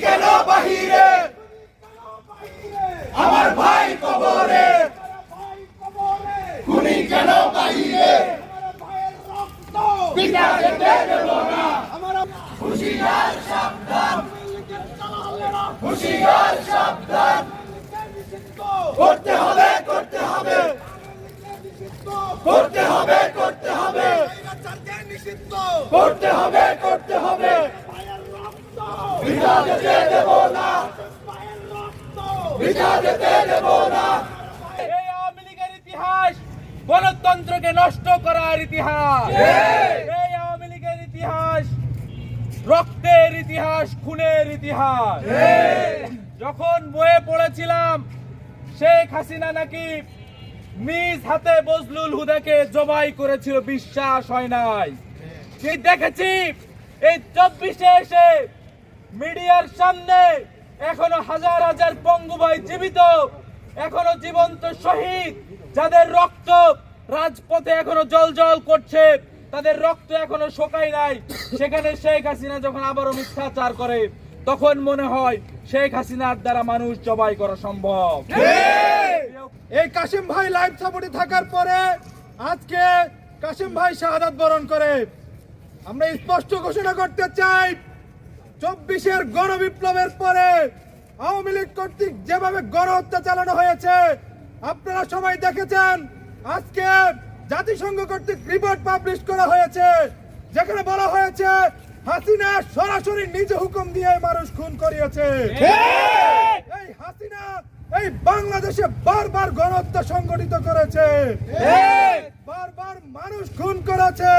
কেন বাহিরে? আমার ভাই কবরে। খুনি কেন বাহিরে? করতে হবে করতে হবে। করতে হবে করতে হবে। করতে হবে। ইতিহাস গণতন্ত্রকে নষ্ট করার ইতিহাস। এই আওয়ামী লীগের ইতিহাস, রক্তের ইতিহাস, খুনের ইতিহাস। যখন বয়ে পড়েছিলাম, শেখ হাসিনা নাকি নিজ হাতে বজলুল হুদাকে জবাই করেছিল, বিশ্বাস হয় নাই। কি দেখেছি, এই চব্বিশে এসে মিডিয়ার সামনে এখনও হাজার হাজার পঙ্গু ভাই জীবিত, এখনও জীবন্ত শহীদ, যাদের রক্ত রাজপথে এখনও জল জল করছে, তাদের রক্ত এখনও শোকায় নাই। সেখানে শেখ হাসিনা যখন আবারও মিথ্যাচার করে, তখন মনে হয় শেখ হাসিনার দ্বারা মানুষ জবাই করা সম্ভব। এই কাশিম ভাই লাইফ সাপোর্টে থাকার পরে আজকে কাশিম ভাই শাহাদাত বরণ করে। আমরা স্পষ্ট ঘোষণা করতে চাই চব্বিশের গণবিপ্লবের পরে আওয়ামী লীগ কর্তৃক যেভাবে গণহত্যা চালানো হয়েছে আপনারা সবাই দেখেছেন আজকে জাতিসংঘ কর্তৃক রিপোর্ট পাবলিশ করা হয়েছে যেখানে বলা হয়েছে হাসিনা সরাসরি নিজে হুকুম দিয়ে মানুষ খুন করিয়েছে। এই হাসিনা এই বাংলাদেশে বারবার গণহত্যা সংগঠিত করেছে। বারবার মানুষ খুন করেছে।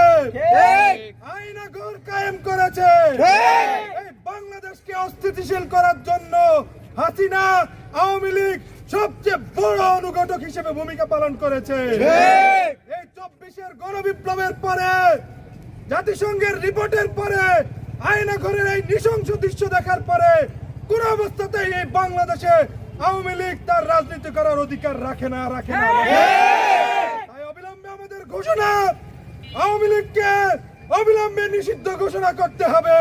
আইনা ঘর কায়েম করেছে। বাংলাদেশকে অস্থিতিশীল করার জন্য হাসিনা আওয়ামী লীগ সবচেয়ে বড় অনুঘটক হিসেবে ভূমিকা পালন করেছে। এই চব্বিশের গণবিপ্লবের পরে জাতিসংঘের রিপোর্টের পরে আয়না ঘরের এই নৃশংস দৃশ্য দেখার পরে কোন অবস্থাতেই এই বাংলাদেশে আওয়ামী লীগ তার রাজনীতি করার অধিকার রাখে না রাখে না রাখে না। তাই অবিলম্বে আমাদের ঘোষণা আওয়ামী লীগকে অবিলম্বে নিষিদ্ধ ঘোষণা করতে হবে।